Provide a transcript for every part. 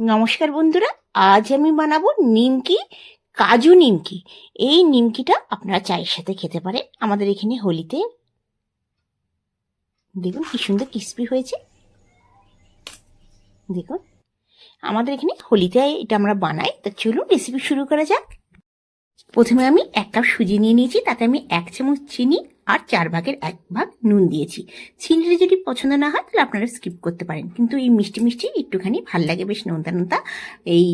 নমস্কার বন্ধুরা, আজ আমি বানাবো নিমকি, কাজু নিমকি। এই নিমকিটা আপনারা চায়ের সাথে খেতে পারেন আমাদের এখানে হোলিতে। দেখুন কি সুন্দর ক্রিস্পি হয়েছে। দেখুন, আমাদের এখানে হোলিতে এটা আমরা বানাই। তা চলুন রেসিপি শুরু করা যাক। প্রথমে আমি এক কাপ সুজি নিয়ে নিয়েছি, তাতে আমি এক চামচ চিনি আর চার ভাগের এক ভাগ নুন দিয়েছি। চিনিটা যদি পছন্দ না হয়, তাহলে আপনারা স্কিপ করতে পারেন। কিন্তু এই মিষ্টি মিষ্টি একটুখানি ভালো লাগে, বেশ নোনতা নোনতা। এই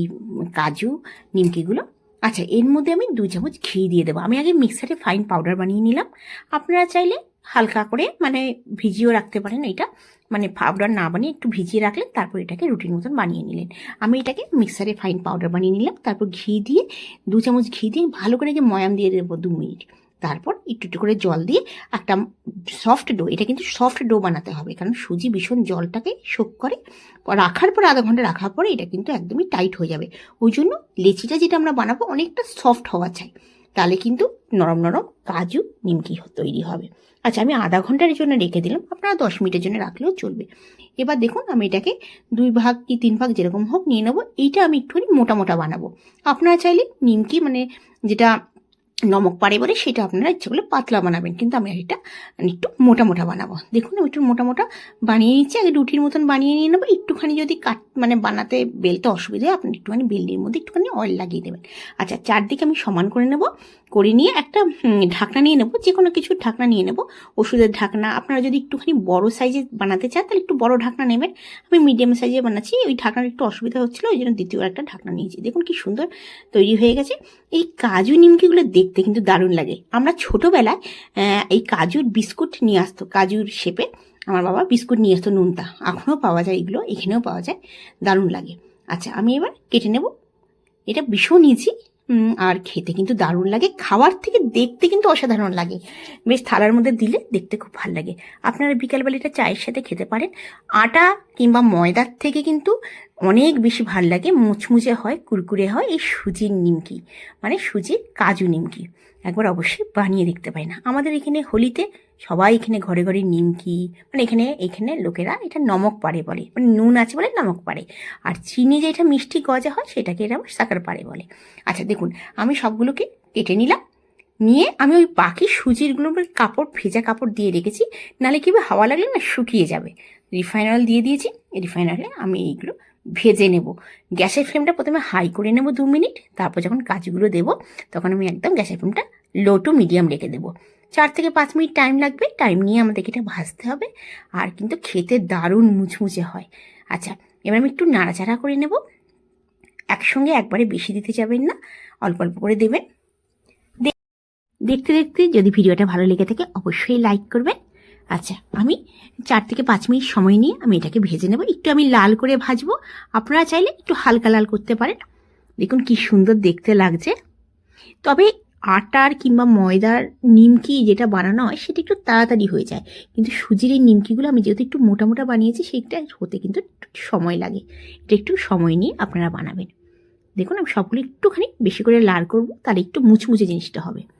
কাজু, নিমকিগুলো। আচ্ছা এর মধ্যে আমি দু চামচ ঘি দিয়ে দেবো। আমি আগে মিক্সারে ফাইন পাউডার বানিয়ে নিলাম। আপনারা চাইলে হালকা করে মানে ভিজিয়েও রাখতে পারেন এটা। মানে পাউডার না বানিয়ে একটু ভিজিয়ে রাখলেন, তারপর এটাকে রুটির মতন বানিয়ে নিলেন। আমি এটাকে মিক্সারে ফাইন পাউডার বানিয়ে নিলাম। তারপর ঘি দিয়ে, দু চামচ ঘি দিয়ে ভালো করে ময়াম দিয়ে দেবো দু মিনিট। তারপর একটু একটু করে জল দিয়ে একটা সফট ডো এটা কিন্তু সফট ডো বানাতে হবে, কারণ সুজি ভীষণ জলটাকে শোক করে। রাখার পর আধা ঘণ্টা রাখার পরে এটা কিন্তু একদমই টাইট হয়ে যাবে। ওই জন্য লেচিটা যেটা আমরা বানাবো অনেকটা সফট হওয়া চাই, তাহলে কিন্তু নরম নরম কাজু নিমকি তৈরি হবে। আচ্ছা আমি আধা ঘণ্টার জন্য রেখে দিলাম, আপনারা দশ মিনিটের জন্য রাখলেও চলবে। এবার দেখুন আমি এটাকে দুই ভাগ কি তিন ভাগ যেরকম হোক নিয়ে নেব, এইটা আমি একটুখানি মোটা মোটা বানাবো। আপনারা চাইলে নিমকি মানে যেটা নমক পারে বলে সেটা আপনারা ইচ্ছে করলে পাতলা বানাবেন, কিন্তু আমি এটা একটু মোটা মোটা বানাবো। দেখুন, আমি একটু মোটা মোটা বানিয়ে নিচ্ছি, আগে রুটির মতন বানিয়ে নিয়ে নেব, একটুখানি যদি কাট মানে বানাতে বেলতে অসুবিধা হয়, আপনি একটুখানি বেলনির মধ্যে একটুখানি অয়েল লাগিয়ে দেবেন। আচ্ছা চারদিকে আমি সমান করে নেব করে নিয়ে একটা ঢাকনা নিয়ে নেব যে কোনো কিছু ঢাকনা নিয়ে নেব। ওষুধের ঢাকনা, আপনারা যদি একটুখানি বড় সাইজে বানাতে চান, তাহলে একটু বড় ঢাকনা নেবেন। আমি মিডিয়াম সাইজে বানাচ্ছি, ওই ঢাকনার একটু অসুবিধা হচ্ছিল, ওই জন্য দ্বিতীয় একটা ঢাকনা নিয়েছি। দেখুন কি সুন্দর তৈরি হয়ে গেছে। এই কাজু নিমকিগুলো দেখতে কিন্তু দারুণ লাগে। আমরা ছোটোবেলায় এই কাজুর বিস্কুট নিয়ে আসতো, কাজুর শেপে। আমার বাবা বিস্কুট নিয়ে আসতো নুনতা এখনও পাওয়া যায় এগুলো, এখানেও পাওয়া যায়। দারুণ লাগে। আচ্ছা আমি এবার কেটে নেব। এটা ভীষণ ইজি আর খেতে কিন্তু দারুণ লাগে। খাওয়ার থেকে দেখতে কিন্তু অসাধারণ লাগে। বেশ থালার মধ্যে দিলে দেখতে খুব ভালো লাগে। আপনারা বিকালবেলা এটা চায়ের সাথে খেতে পারেন। আটা কিংবা ময়দার থেকে কিন্তু অনেক বেশি ভালো লাগে মুচমুচে হয় কুরকুরে হয় এই সুজির নিমকি মানে সুজির কাজু নিমকি। একবার অবশ্যই বানিয়ে দেখতে পাই না আমাদের এখানে হোলিতে সবাই এখানে ঘরে ঘরে নিমকি মানে এখানে এখানে লোকেরা এটা নমক পাড়ে বলে মানে নুন আছে বলে নমক পাড়ে। আর চিনি যেটা মিষ্টি গজা হয় সেটাকে এরা আবার সাকার পাড়ে বলে। আচ্ছা দেখুন আমি সবগুলোকে কেটে নিলাম নিয়ে আমি ওই সুজিরগুলোর উপরে কাপড় ভেজা কাপড় দিয়ে রেখেছি নাহলে কি হবে, হাওয়া লাগলে না শুকিয়ে যাবে। রিফাইন অয়েল দিয়ে দিয়েছি রিফাইন অয়েলে আমি এইগুলো ভেজে নেব। গ্যাসের ফ্লেমটা প্রথমে হাই করে নেব দু মিনিট, তারপর যখন কাজগুলো দেবো, তখন আমি একদম গ্যাসের ফ্লেমটা লো টু মিডিয়াম রেখে দেবো। চার থেকে পাঁচ মিনিট টাইম লাগবে, টাইম নিয়ে আমাদেরকে এটা ভাজতে হবে। আর কিন্তু খেতে দারুণ মুচমুচে হয়। আচ্ছা এবার আমি একটু নাড়াচাড়া করে নেব। একসঙ্গে একবারে বেশি দিতে যাবেন না, অল্প অল্প করে দেবেন। দেখতে দেখতে যদি ভিডিওটা ভালো লেগে থাকে, অবশ্যই লাইক করবেন। আচ্ছা আমি চার থেকে পাঁচ মিনিট সময় নিয়ে আমি এটাকে ভেজে নেব। একটু আমি লাল করে ভাজবো। আপনারা চাইলে একটু হালকা লাল করতে পারেন। দেখুন কি সুন্দর দেখতে লাগছে। তবে আটার কিংবা ময়দার নিমকি যেটা বানানো হয়, সেটা একটু তাড়াতাড়ি হয়ে যায়। কিন্তু সুজির এই নিমকিগুলো আমি যেহেতু একটু মোটা মোটা বানিয়েছি সেটা হতে কিন্তু একটু সময় লাগে। এটা একটু সময় নিয়ে আপনারা বানাবেন। দেখুন আমি সবগুলো একটুখানি বেশি করে লাল করব, তাহলে একটু মুচমুচে জিনিসটা হবে।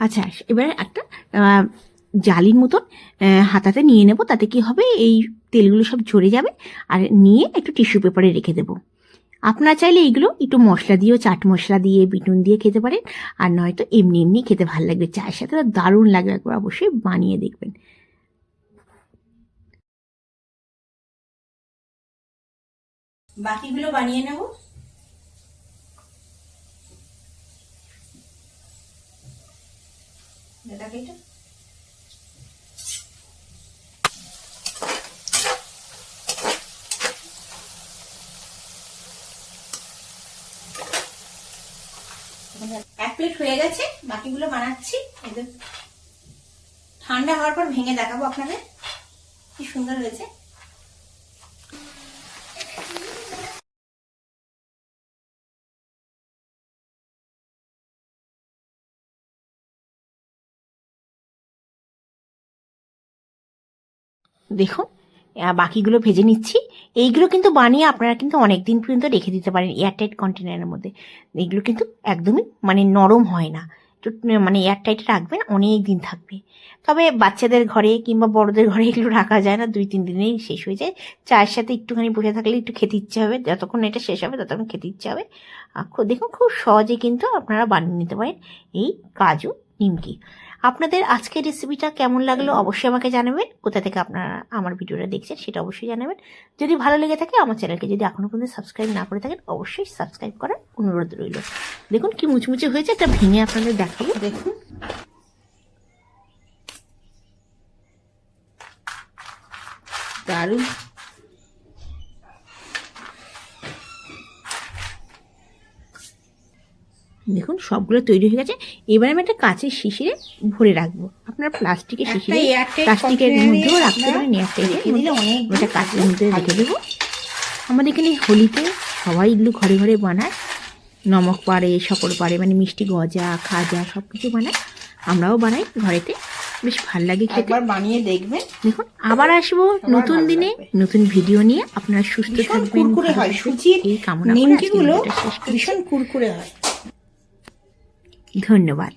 আচ্ছা এবারে একটা জালির মতন হাতাতে নিয়ে নেব, তাতে কি হবে? এই তেলগুলো সব ঝরে যাবে, আর নিয়ে একটু টিস্যু পেপারে রেখে দেবো। আপনারা চাইলে এইগুলো একটু মশলা দিয়েও, চাট মশলা দিয়ে, বিটুন দিয়ে খেতে পারেন, আর নয়তো এমনি এমনি খেতে ভালো লাগবে। চায়ের সাথে দারুণ লাগবে, একবার অবশ্যই বানিয়ে দেখবেন। বাকিগুলো বানিয়ে নেব। এটা এক প্লেট হয়ে গেছে, বাকিগুলো বানাচ্ছি। এদের ঠান্ডা হওয়ার পর ভেঙে দেখাবো আপনাদের। কি সুন্দর হয়েছে। দেখুন বাকিগুলো ভেজে নিচ্ছি। এইগুলো কিন্তু বানিয়ে আপনারা কিন্তু অনেক দিন পর্যন্ত রেখে দিতে পারেন এয়ারটাইট কন্টেনারের মধ্যে। এগুলো কিন্তু একদমই মানে নরম হয় না। মানে এয়ারটাইটে রাখবেন অনেক দিন থাকবে। তবে বাচ্চাদের ঘরে কিংবা বড়দের ঘরে এগুলো রাখা যায় না, দুই, তিন দিনেই শেষ হয়ে যায়। চায়ের সাথে একটুখানি বসে থাকলে একটু খেতে ইচ্ছে হবে, যতক্ষণ এটা শেষ হবে ততক্ষণ খেতে ইচ্ছে হবে। দেখুন, খুব সহজে কিন্তু আপনারা বানিয়ে নিতে পারেন এই কাজু নিমকি। আপনাদের আজকের রেসিপিটা কেমন লাগল অবশ্যই আমাকে জানাবেন। কোথা থেকে আপনারা আমার ভিডিওটা দেখছেন সেটা অবশ্যই জানাবেন। যদি ভালো লেগে থাকে আমার চ্যানেলকে যদি এখনও পর্যন্ত সাবস্ক্রাইব না করে থাকেন অবশ্যই সাবস্ক্রাইব করার অনুরোধ রইল। দেখুন কি মুচমুচে হয়েছে একটা ভেঙে আপনাদের দেখাবো। দেখুন। দারুণ। দেখুন সবগুলো তৈরি হয়ে গেছে। এবার আমি একটা কাঁচের শিশিরে ভরে রাখব। আপনার প্লাস্টিকের শিশিরে প্লাস্টিকের মধ্যেও রাখতে পারেন দিলে অনেক ওটা কাঁচের মধ্যে রেখে দেবো। আমাদের এখানে হোলিতে সবাই এগুলো ঘরে ঘরে বানায়। নমক পাড়ে শকর পাড়ে মানে মিষ্টি গজা খাজা সব কিছু বানায়। আমরাও বানাই ঘরেতে। বেশ ভালো লাগে খেতে। একবার বানিয়ে দেখবেন। দেখুন আবার আসব নতুন দিনে। নতুন ভিডিও নিয়ে। আপনারা সুস্থ থাকবেন কুরকুরে হয়। সুজির এই কামনা করে নিমকিগুলো। ভীষণ কুরকুরে হয়। ধন্যবাদ।